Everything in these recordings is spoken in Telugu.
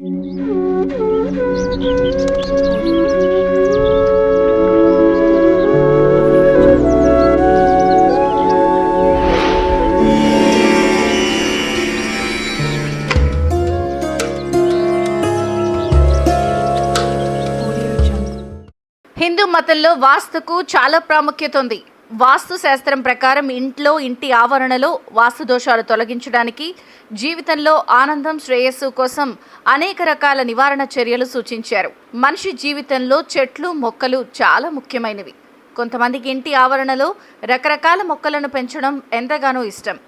హిందూ మతంలో వాస్తుకు చాలా ప్రాముఖ్యత ఉంది. వాస్తు శాస్త్రం ప్రకారం ఇంట్లో ఇంటి ఆవరణలో వాస్తు దోషాలు తొలగించడానికి జీవితంలో ఆనందం శ్రేయస్సు కోసం అనేక రకాల నివారణ చర్యలు సూచించారు. మనిషి జీవితంలో చెట్లు మొక్కలు చాలా ముఖ్యమైనవి. కొంతమందికి ఇంటి ఆవరణలో రకరకాల మొక్కలను పెంచడం ఎంతగానో ఇష్టం.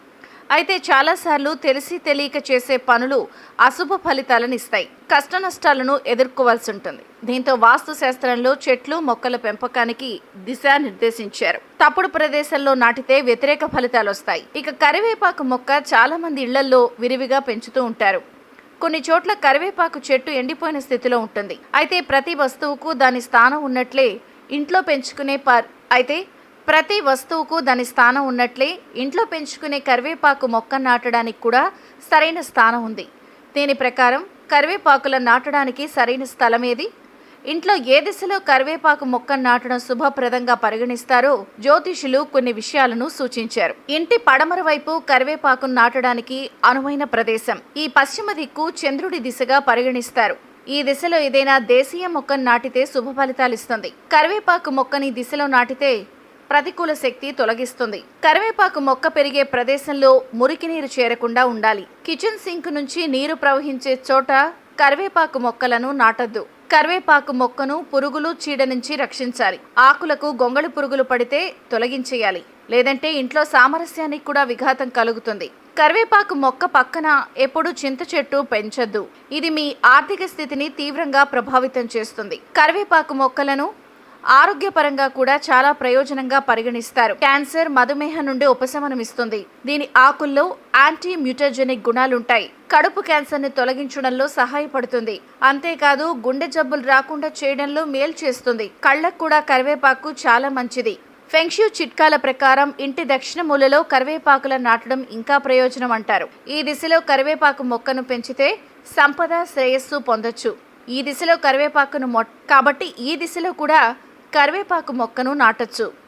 అయితే చాలాసార్లు తెలిసి తెలియక చేసే పనులు అశుభ ఫలితాలను ఇస్తాయి కష్ట నష్టాలను ఎదుర్కోవాల్సి ఉంటుంది. దీంతో వాస్తు శాస్త్రంలో చెట్లు మొక్కల పెంపకానికి దిశానిర్దేశించారు. తప్పుడు ప్రదేశంలో నాటితే వ్యతిరేక ఫలితాలు వస్తాయి ఇక కరివేపాకు మొక్క చాలా మంది ఇళ్ళలో విరివిగా పెంచుతూ ఉంటారు. కొన్ని చోట్ల కరివేపాకు చెట్టు ఎండిపోయిన స్థితిలో ఉంటుంది. అయితే ప్రతి వస్తువుకు దాని స్థానం ఉన్నట్లే ఇంట్లో పెంచుకునే పర్ అయితే ప్రతి వస్తువుకు దాని స్థానం ఉన్నట్లే ఇంట్లో పెంచుకునే కరివేపాకు మొక్క నాటడానికి కూడా సరైన స్థానం ఉంది. దీని ప్రకారం కరివేపాకుల నాటడానికి సరైన స్థలం ఏది? ఇంట్లో ఏ దిశలో కరివేపాకు మొక్క నాటడం శుభప్రదంగా పరిగణిస్తారో జ్యోతిషులు కొన్ని విషయాలను సూచించారు. ఇంటి పడమర వైపు కరివేపాకు నాటడానికి అనువైన ప్రదేశం. ఈ పశ్చిమ దిక్కు చంద్రుడి దిశగా పరిగణిస్తారు. ఈ దిశలో ఏదైనా దేశీయ మొక్కను నాటితే శుభ ఫలితాలు ఇస్తుంది. కరివేపాకు మొక్కని దిశలో నాటితే ప్రతికూల శక్తి తొలగిస్తుంది. కరివేపాకు మొక్క పెరిగే ప్రదేశంలో మురికి నీరు చేరకుండా ఉండాలి. కిచెన్ సింక్ నుంచి నీరు ప్రవహించే చోట కరివేపాకు మొక్కలను నాటద్దు. కరివేపాకు మొక్కను పురుగులు చీడ నుంచి రక్షించాలి. ఆకులకు గొంగళి పురుగులు పడితే తొలగించేయాలి. లేదంటే ఇంట్లో సామరస్యానికి కూడా విఘాతం కలుగుతుంది. కరివేపాకు మొక్క పక్కన ఎప్పుడు చింత చెట్టు పెంచొద్దు. ఇది మీ ఆర్థిక స్థితిని తీవ్రంగా ప్రభావితం చేస్తుంది. కరివేపాకు మొక్కలను ఆరోగ్యపరంగా కూడా చాలా ప్రయోజనంగా పరిగణిస్తారు. క్యాన్సర్ మధుమేహం నుండి ఉపశమనం ఇస్తుంది. దీని ఆకుల్లో యాంటీ మ్యూటర్జెనిక్ గుణాలుంటాయి. కడుపు క్యాన్సర్ని తొలగించడంలో సహాయపడుతుంది. అంతేకాదు గుండె జబ్బులు రాకుండా చేయడంలో మేలు చేస్తుంది. కళ్ళకు కూడా కరివేపాకు చాలా మంచిది. ఫెంక్షు చిట్కాల ప్రకారం ఇంటి దక్షిణ మూలలో కరివేపాకుల నాటడం ఇంకా ప్రయోజనం అంటారు. ఈ దిశలో కరివేపాకు మొక్కను పెంచితే సంపద శ్రేయస్సు పొందొచ్చు. ఈ దిశలో కరివేపాకును మొ కాబట్టి ఈ దిశలో కూడా కరివేపాకు మొక్కను నాటొచ్చు.